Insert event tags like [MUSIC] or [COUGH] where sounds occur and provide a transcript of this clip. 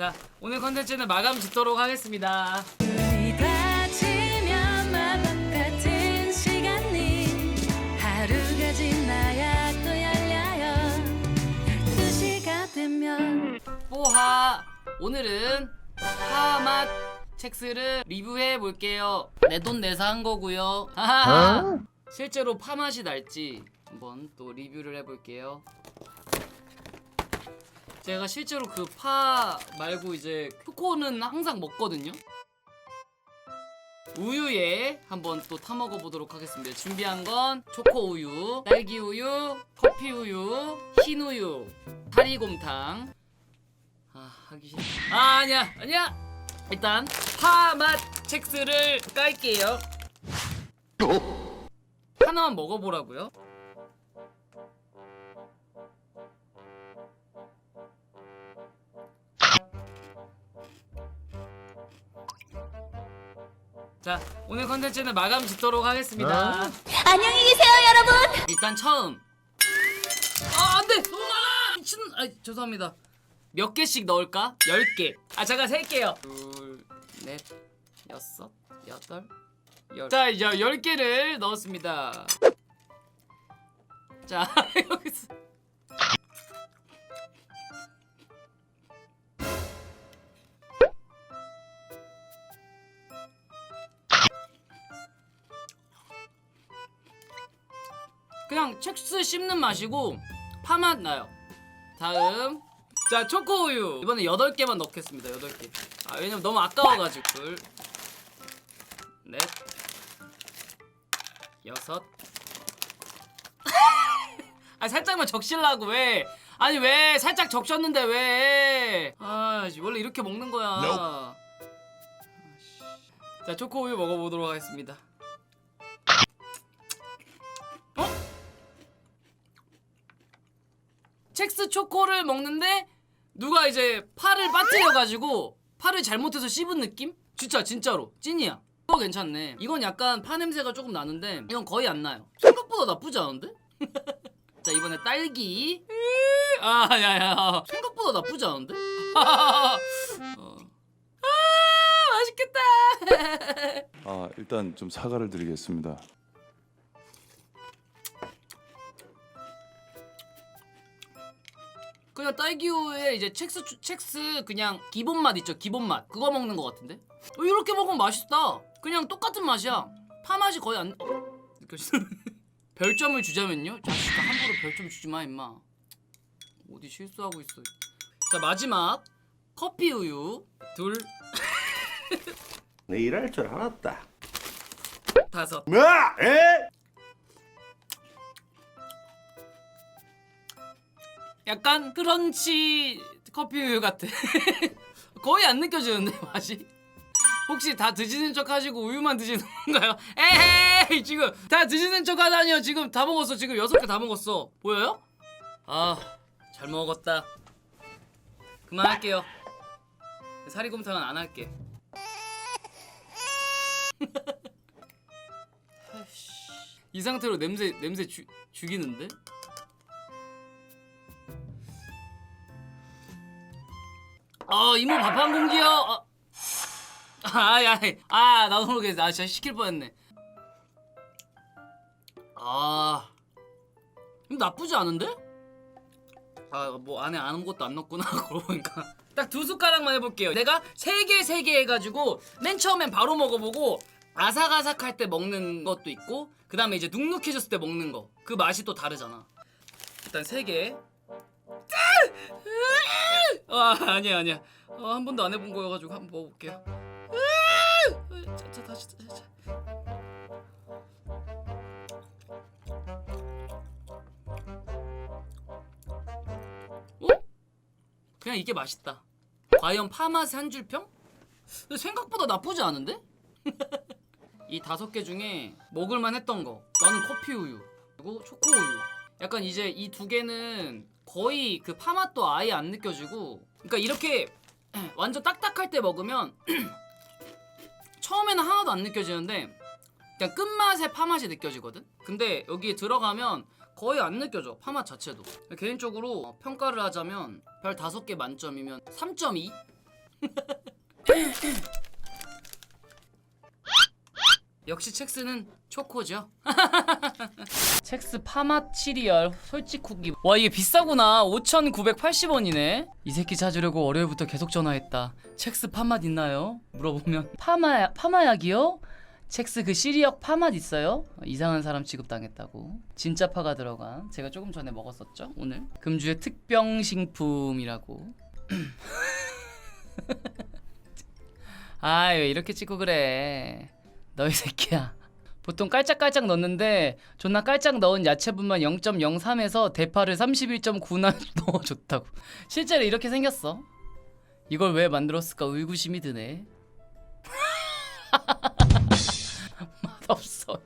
자 오늘 컨텐츠는 마감 짓도록 하겠습니다. 눈이 닫히면 마법 같은 시간이 하루가 지나야 또 열려요 12시가 되면 뽀하 오늘은 파맛 첵스를 리뷰해 볼게요. 내 돈 내서 한 거고요. 하하하. 실제로 파맛이 날지 한번 또 리뷰를 해볼게요. 제가 실제로 그 파 말고 이제 초코는 항상 먹거든요. 우유에 한번 또 타 먹어 보도록 하겠습니다. 준비한 건 초코 우유, 딸기 우유, 커피 우유, 흰 우유, 파리곰탕. 아 하기 싫어. 아 아니야 아니야. 일단 파맛 첵스를 깔게요. 하나만 먹어보라고요? 자 오늘 컨텐츠는 마감 짓도록 하겠습니다. 안녕히 계세요 여러분. 일단 처음. 아 안돼! 아, 미친 아 죄송합니다. 몇 개씩 넣을까? 10개. 아 잠깐 셀게요. 둘넷 여섯 여덟 열자 이제 10개를 넣었습니다. 자 [LAUGHS] 여기서 그냥 첵스 씹는 맛이고 파맛 나요. 다음 자 초코 우유 이번에 8개만 넣겠습니다. 8개. 아 왜냐면 너무 아까워가지고 둘, 넷, 여섯. 아 살짝만 적실라고 왜? 아니 왜 살짝 적셨는데 왜? 아 원래 이렇게 먹는 거야. 자 초코 우유 먹어보도록 하겠습니다. 첵스 초코를 먹는데 누가 이제 파를 빠뜨려가지고 파를 잘못해서 씹은 느낌? 진짜 진짜로 찐이야 이거 괜찮네 이건 약간 파 냄새가 조금 나는데 이건 거의 안 나요 생각보다 나쁘지 않은데? [LAUGHS] 자 이번에 딸기 아 야야 생각보다 나쁘지 않은데? [LAUGHS] 어. 아 맛있겠다 아, 일단 좀 사과를 드리겠습니다. 그냥 딸기우에 이제 첵스 추- 첵스 그냥 기본 맛 있죠 기본 맛. 그거 먹는 것 같은데? 어, 이렇게 먹으면 맛있다. 그냥 똑같은 맛이야. 파 맛이 거의 안 느껴지는 [LAUGHS] 별점을 주자면요? 자식아 함부로 별점 주지 마 임마. 어디 실수하고 있어. 자 마지막. 커피 우유. 둘. [LAUGHS] 내 일할 줄 알았다. 다섯. 뭐? 에? 약간 크런치 커피 우유 같아. [LAUGHS] 거의 안 느껴지는데 맛이. 혹시 다 드시는 척 하시고 우유만 드시는 건가요? 에헤이 지금 다 드시는 척 하다니요 지금 다 먹었어 지금 여섯 개 다 먹었어 보여요? 아 잘 먹었다 그만할게요 사리곰탕은 안 할게 [LAUGHS] 이 상태로 냄새 냄새 주, 죽이는데? 아 이모 밥 한 공기요. 아. 아야, 아 나도 모르게 나 진짜 시킬 뻔했네. 아, 나쁘지 않은데? 아 뭐 안에 아무것도 안 넣었구나 그러고 보니까 딱 두 숟가락만 해볼게요. 내가 세 개 세 개 해가지고 맨 처음엔 바로 먹어보고 아삭아삭할 때 먹는 것도 있고 그 다음에 이제 눅눅해졌을 때 먹는 거 그 맛이 또 다르잖아. 일단 세 개. 아 아니야 아니야 어, 한 번도 안 해본 거여가지고 한번 먹어볼게요 자, 자 다시 자, 자. 어? 그냥 이게 맛있다 과연 파맛 한 줄평? 생각보다 나쁘지 않은데? [LAUGHS] 이 다섯 개 중에 먹을만 했던 거 나는 커피 우유 그리고 초코 우유 약간 이제 이 두 개는 거의 그 파맛도 아예 안 느껴지고 그러니까 이렇게 [CLEARS THROAT] 완전 딱딱할 때 먹으면 [CLEARS THROAT] 처음에는 하나도 안 느껴지는데 그냥 끝맛에 파맛이 느껴지거든 근데 여기에 들어가면 거의 안 느껴져 파맛 자체도 개인적으로 평가를 하자면 별 다섯 개 만점이면 3.2? [LAUGHS] 역시 첵스는 초코죠. [LAUGHS] 첵스 파맛 시리얼 솔직 쿠키. 와 이게 비싸구나. 5,980원이네. 이 새끼 찾으려고 월요일부터 계속 전화했다. 첵스 파맛 있나요? 물어보면 [LAUGHS] 파마 파마약이요? 첵스 그 시리얼 파맛 있어요? 이상한 사람 취급당했다고. 진짜 파가 들어간. 제가 조금 전에 먹었었죠. 오늘 금주의 특병 식품이라고. [LAUGHS] 아왜 이렇게 찍고 그래 너희 새끼야. 보통 깔짝깔짝 넣는데 존나 깔짝 넣은 야채분만 0.03에서 대파를 31.9나 [LAUGHS] 넣어줬다고. 실제로 이렇게 생겼어. 이걸 왜 만들었을까 의구심이 드네. [LAUGHS] 맛없어